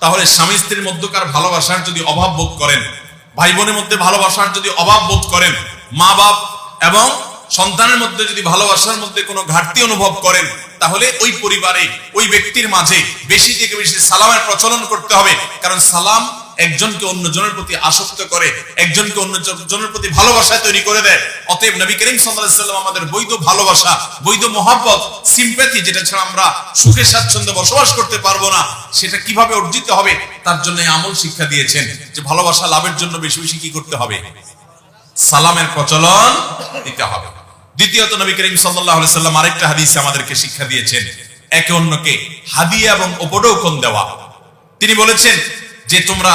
তাহলে স্বামী স্ত্রীর মধ্যকার ভালোবাসার যদি অভাব বোধ করেন ভাই বোনের মধ্যে ভালোবাসার যদি অভাব বোধ করেন মা বাপ এবং সন্তানের মধ্যে যদি ভালোবাসার মধ্যে কোনো ঘাটতি অনুভব করেন, তাহলে ওই পরিবারে, ওই ব্যক্তির মাঝে বেশি থেকে বেশি সালামের প্রচলন করতে হবে। কারণ সালাম একজনকে অন্যজনের প্রতি আসক্ত করে, একজনকে অন্য জনের প্রতি ভালোবাসা তৈরি করে দেয়। অতএব নবী করিম সাল্লাম আমাদের বৈধ ভালোবাসা, বৈধ মহাব্বত সিম্প্যাথি যেটা ছাড়া আমরা সুখে, স্বাচ্ছন্দ্যে বসবাস করতে পারব না, সেটা কীভাবে অর্জিত হবে, তার জন্য আমল শিক্ষা দিয়েছেন যে ভালোবাসা লাভের জন্য বেশি বেশি কি করতে হবে? সালামের প্রচলন দিতে হবে। দ্বিতীয়ত নবী করিম আলাইহি সাল্লাম আরেকটা হাদিসে আমাদেরকে শিক্ষা দিয়েছেন। একে অন্যকে হাদিয়া এবং উপঢৌকন দেওয়া? তিনি বলেছেন যে তোমরা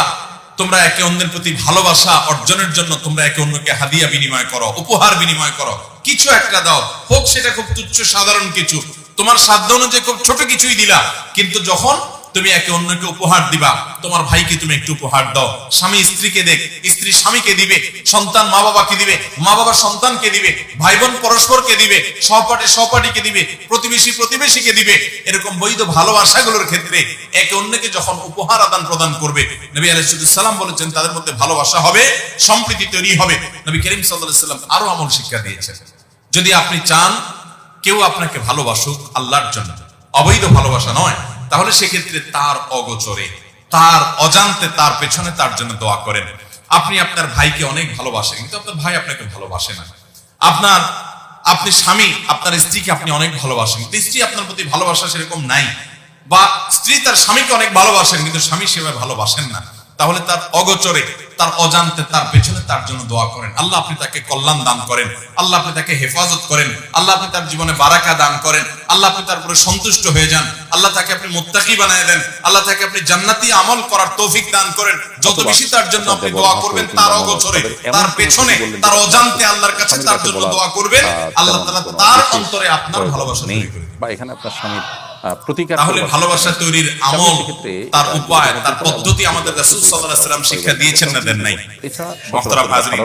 তোমরা একে অন্যের প্রতি ভালোবাসা অর্জনের জন্য তোমরা একে অন্যকে হাদিয়া বিনিময় করো, উপহার বিনিময় করো। কিছু একটা দাও, হোক সেটা খুব তুচ্ছ, সাধারণ কিছু। তোমার সাধ্য অনুযায়ী খুব ছোট কিছুই দিলা, কিন্তু যখন তুমি একে অন্যকে উপহার দিবা। তোমার ভাইকে তুমি একটু উপহার দাও। স্বামী স্ত্রীকে দেখ, স্ত্রী স্বামীকে দিবে, সন্তান মা বাবাকে দিবে মা বাবা সন্তানকে দিবে ভাই বোন পরস্পরকে দিবে, সহপাঠী সহপাঠীকে দিবে, প্রতিবেশী প্রতিবেশীকে দিবে। এরকম বৈধ ভালোবাসাগুলোর ক্ষেত্রে একে অন্যকে যখন উপহার আদান প্রদান করবে, নবী আলাইসাল্লাম বলেছেন, তাদের মধ্যে ভালোবাসা হবে, সম্প্রীতি তৈরি হবে। নবী করিম সাল্লাহ সাল্লাম আরও আমল শিক্ষা দিয়েছেন। যদি আপনি চান, কেউ আপনাকে ভালোবাসুক আল্লাহর জন্য। অবৈধ ভালোবাসা নয়। তাহলে সেক্ষেত্রে তার অগোচরে, তার অজান্তে তার পেছনে তার জন্য দোয়া করেন। আপনি আপনার ভাইকে অনেক ভালোবাসেন, কিন্তু আপনার ভাই আপনাকে ভালোবাসে না। আপনার, আপনি স্বামী, আপনার স্ত্রীকে আপনি অনেক ভালোবাসেন, কিন্তু স্ত্রী আপনার প্রতি ভালোবাসা সেরকম নাই। বা স্ত্রী তার স্বামীকে অনেক ভালোবাসেন, কিন্তু স্বামী সেভাবে ভালোবাসেন না। তাহলে তার অগোচরে তার অজান্তে তার পেছনে তার জন্য দোয়া করেন। আল্লাহ আপনি তাকে কল্যাণ দান করেন। আল্লাহ আপনি তাকে হেফাজত করেন। আল্লাহ আপনি তার জীবনে বারাকা দান করেন। আল্লাহ আপনি তার উপরে সন্তুষ্ট হয়ে যান। আল্লাহ তাকে আপনি মুত্তাকি বানায় দেন। আল্লাহ তাকে আপনি জান্নাতি আমল করার তৌফিক দান করেন। যত বেশি তার জন্য আপনি দোয়া করবেন তার অগোচরে তার পেছনে তার অজান্তে আল্লাহর কাছে তার জন্য দোয়া করবেন। আল্লাহ তাআলা তার অন্তরে আপনার ভালোবাসা। বা এখানে আপনার স্বামীর আহ, প্রতিকার তাহলে ভালোবাসা তৈরির আমল তার উপায় তার পদ্ধতি আমাদের রাসূল সাল্লাল্লাহু আলাইহি সাল্লাম শিক্ষা দিয়েছেন না দেন নাই। মুহতারাম হাজরিন,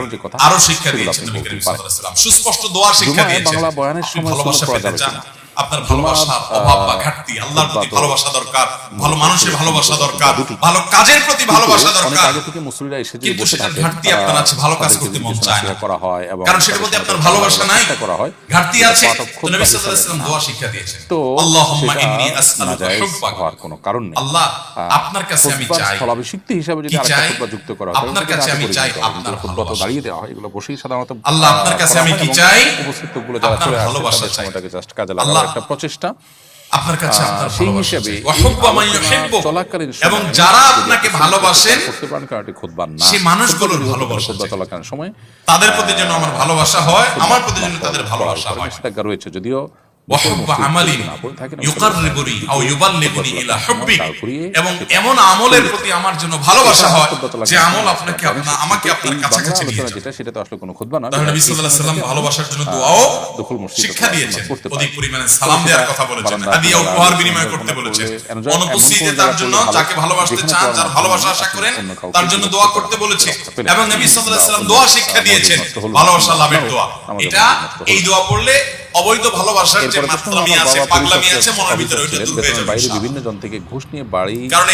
আরও শিক্ষা দিয়েছেন নবী করিম সাল্লাল্লাহু আলাইহি সাল্লাম সুস্পষ্ট দোয়া শিক্ষা দিয়েছেন। বাংলা বয়ানের সময় ভালোবাসা পেতে চান? আপনার ভালোবাসার অভাব বা ঘাটতি আল্লাহর প্রতি ভালোবাসা দরকার ভালো মানুষের ভালোবাসা দরকার ভালো কাজের প্রতি ভালোবাসা দরকার আগে থেকে মুসলিরা এসে যদি কিন্তু বসে সেটার ঘাটতি আপনার আছে, ভালো কাজ করতে মন চায় না। করা হয় এবং কারণ সেটার প্রতি আপনার ভালোবাসা নাই করা হয় ঘাটতি আছে তো নবী সাল্লাল্লাহু আলাইহি ওয়াসাল্লাম দোয়া শিক্ষা দিয়েছেন তো আল্লাহুম্মা ইন্নী আসআলুকা হুব্বাক হওয়ার কোনো কারণ নেই আল্লাহ আপনার কাছে আমি চাই স্থলাভিষিক্তি হিসাবে যদি কি আরেকটা চাই? খুতবা যুক্ত করা হয় আপনার কাছে আমি চাই আপনার খুতবা তো দাঁড়িয়ে দেওয়া হয় এগুলো বসেই সাধারণত আল্লাহ আপনার কাছে আমি কি চাই? উপস্থিত লোকগুলো যারা আপনার চলে আসে ভালোবাসা তাদের চাই। সময়টাকে জাস্ট কাজে আল্লাহ- লাগানোর একটা প্রচেষ্টা। আপনার কাছে আপনার সেই হিসেবে। চলাকালীন এবং যারা আপনাকে আপনি ভালোবাসেন করতে পারেন কারণ এটি না সেই মানুষগুলোর ভালোবাসা চলাকালীন সময় তাদের প্রতি যেন আমার ভালোবাসা হয় আমার প্রতি যেন তাদের ভালোবাসা হয়। নিষেধাজ্ঞা রয়েছে যদিও এবং এমন আমলের প্রতি আমার জন্য ভালোবাসা হয় যে আমল আপনাকে আপনা আমাকে আপনার কাছাকাছি নিয়ে যেটা সেটা তো আসলে কোনো খুতবা না। তাহলে নবী সাল্লাল্লাহু আলাইহি সাল্লাম ভালোবাসার জন্য দোয়াও দখল মসজিদ শিক্ষা দিয়েছেন অধিক পরিমাণে সালাম দেওয়ার কথা বলেছেন হাদিয়া উপহার বিনিময় করতে বলেছেন এমন জায়গা- অনুপস্থিতে এমন কোন তার জন্য যাকে ভালো, ভালোবাসতে চান যার ভালোবাসা আশা করেন তার জন্য দোয়া করতে বলেছে এবং নবী সাল্লাল্লাহু আলাইহি সাল্লাম দোয়া শিক্ষা দিয়েছেন। ভালোবাসা লাভের দোয়া। এটা এই দোয়া পড়লে অবৈধ ভালোবাসার যে মাতলামি আছে পাগলামি আছে মনের ভিতরে ওইটা দূর হয়ে যাবে বাইরে বিভিন্ন জন থেকে ঘুষ নিয়ে বাড়ি কারণ